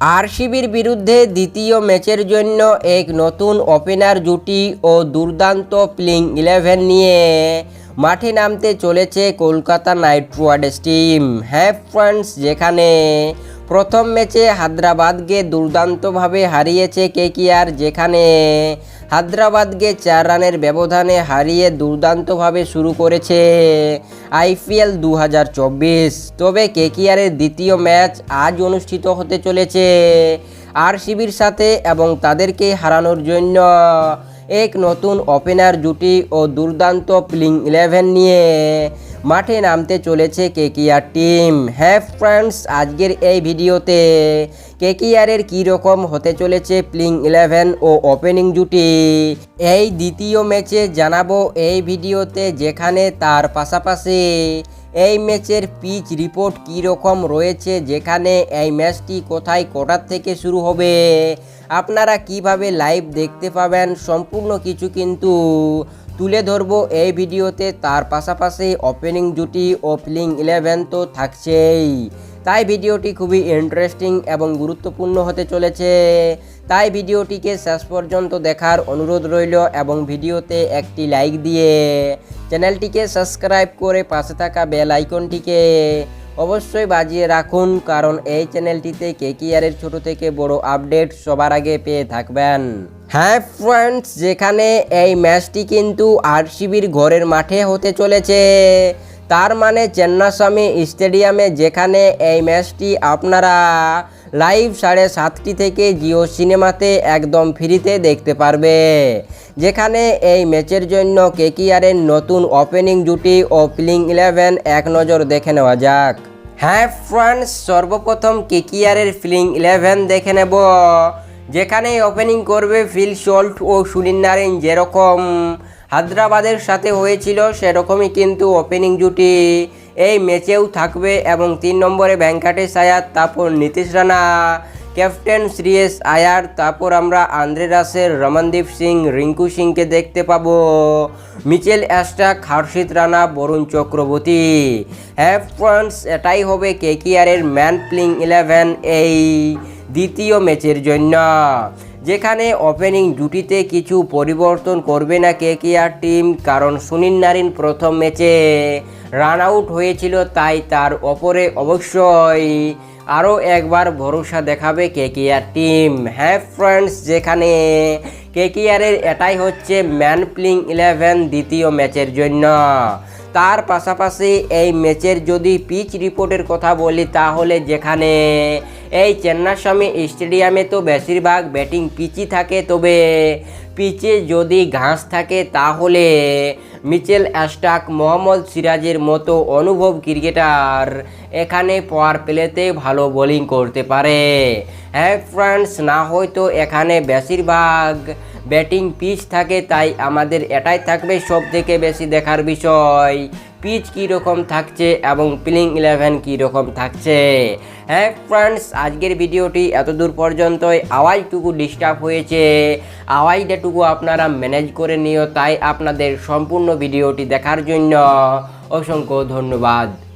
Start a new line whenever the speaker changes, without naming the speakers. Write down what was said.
আরসিবির বিরুদ্ধে দ্বিতীয় ম্যাচের জন্য এক নতুন ওপেনার জুটি ও দুর্দান্ত প্লিং ইলেভেন নিয়ে মাঠে নামতে চলেছে কলকাতা নাইট রাইডার্স টিম। হ্যাঁ ফ্রান্স যেখানে প্রথম ম্যাচে হায়দ্রাবাদকে দুর্দান্তভাবে হারিয়েছে কেকিআর, যেখানে হায়দ্রাবাদকে চার রানের ব্যবধানে হারিয়ে দুর্দান্তভাবে শুরু করেছে আইপিএল দু হাজার চব্বিশ। তবে কেকিআরের দ্বিতীয় ম্যাচ আজ অনুষ্ঠিত হতে চলেছে আরসিবির সাথে এবং তাদেরকে হারানোর জন্য এক নতুন ওপেনার জুটি ও দুর্দান্ত প্লিং ইলেভেন নিয়ে মাঠে নামতে চলেছে কেকিআর টিম। হ্যাঁ ফ্রেন্ডস, আজকের এই ভিডিওতে কেকিআরের কী রকম হতে চলেছে প্লিং ইলেভেন ও ওপেনিং জুটি? এই দ্বিতীয় ম্যাচে জানাব এই ভিডিওতে যেখানে তার পাশাপাশি এই ম্যাচের পিচ রিপোর্ট কী রকম রয়েছে, যেখানে এই ম্যাচটি কোথায় কটার থেকে শুরু হবে, আপনারা কীভাবে লাইভ দেখতে পাবেন, সম্পূর্ণ কিছু কিন্তু তুলে ধরবো এই ভিডিওতে। তার পাশাপাশি ওপেনিং জুটি ও প্লিং ইলেভেন তো থাকছেই। তাই ভিডিওটি খুবই ইন্টারেস্টিং এবং গুরুত্বপূর্ণ হতে চলেছে। তাই ভিডিওটিকে শেষ পর্যন্ত দেখার অনুরোধ রইল এবং ভিডিওতে একটি লাইক দিয়ে চ্যানেলটিকে সাবস্ক্রাইব করে পাশে থাকা বেল আইকনটিকে অবশ্যই বাজিয়ে রাখুন, কারণ এই চ্যানেলটিতে কে কেকিআরের ছোট থেকে বড় আপডেট সবার আগে পেয়ে থাকবেন। হ্যাঁ ফ্রেন্ডস যেখানে এই ম্যাচটি কিন্তু আরসিবির ঘরের মাঠে হতে চলেছে। তার মানে চেন্নাস্বামী স্টেডিয়ামে যেখানে এই ম্যাচটি আপনারা লাইভ সাড়ে সাতটি থেকে জিও সিনেমাতে একদম ফ্রিতে দেখতে পারবে। যেখানে এই ম্যাচের জন্য কেকিআরের নতুন ওপেনিং জুটি ও প্লিং ইলেভেন এক নজর দেখে নেওয়া যাক। হ্যাঁ ফ্রান্স, সর্বপ্রথম কেকিআরের ফিলিং ইলেভেন দেখে নেব যেখানে ওপেনিং করবে ফিল শল্ট ও সুনীল নারিন যেরকম। হায়দ্রাবাদের সাথে হয়েছিল সেরকমই কিন্তু ওপেনিং জুটি। এই ম্যাচেও থাকবে এবং তিন নম্বরে ভেঙ্কাটেশ আয়ার তারপর নীতিশ রানা। ক্যাপ্টেন শ্রীয়েশ আয়ার, তারপর আমরা আন্দ্রে রাসের রমনদীপ সিং, রিঙ্কু সিংকে দেখতে পাবো। Mitchell Starc Harshit Rana, Varun Chakravarthy. হ্যাঁ এটাই হবে কেকিআরের ম্যান প্লিং ইলেভেন এই দ্বিতীয় ম্যাচের জন্য। যেখানে ওপেনিং জুটিতে কিছু পরিবর্তন করবে না কেকিআর টিম, কারণ সুনীল নারিন প্রথম ম্যাচে রান আউট হয়েছিল, তাই তার ওপরে অবশ্যই আরও একবার ভরসা দেখাবে কেকিআর টিম হ্যাঁ ফ্রেন্ডস যেখানে কেকিআরের এটাই হচ্ছে ম্যান প্লিং ইলেভেন দ্বিতীয় ম্যাচের জন্য। তার পাশাপাশি এই ম্যাচের যদি পিচ রিপোর্টের কথা বলি, তাহলে যেখানে এই চেন্নাস্বামী স্টেডিয়ামে তো বেশিরভাগ ব্যাটিং পিচই থাকে, তবে পিচে যদি ঘাস থাকে তাহলে মিচেল অ্যাস্টাক মোহাম্মদ সিরাজের মতো অনুভব ক্রিকেটার এখানে পাওয়ার প্লেতে ভালো বোলিং করতে পারে। হ্যাঁ ফ্রান্স না হয়তো এখানে বেশিরভাগ ব্যাটিং পিচ থাকে, তাই আমাদের এটাই থাকবে সব থেকে বেশি দেখার বিষয়। পিচ কীরকম থাকছে এবং প্লেইং ইলেভেন কীরকম থাকছে। হ্যাঁ ফ্রেন্ডস আজকের ভিডিওটি এতদূর পর্যন্তই। আওয়াজটুকু ডিস্টার্ব হয়েছে। আওয়াজটাটুকু আপনারা ম্যানেজ করে নিও, তাই আপনাদের সম্পূর্ণ ভিডিওটি দেখার জন্য অসংখ্য ধন্যবাদ।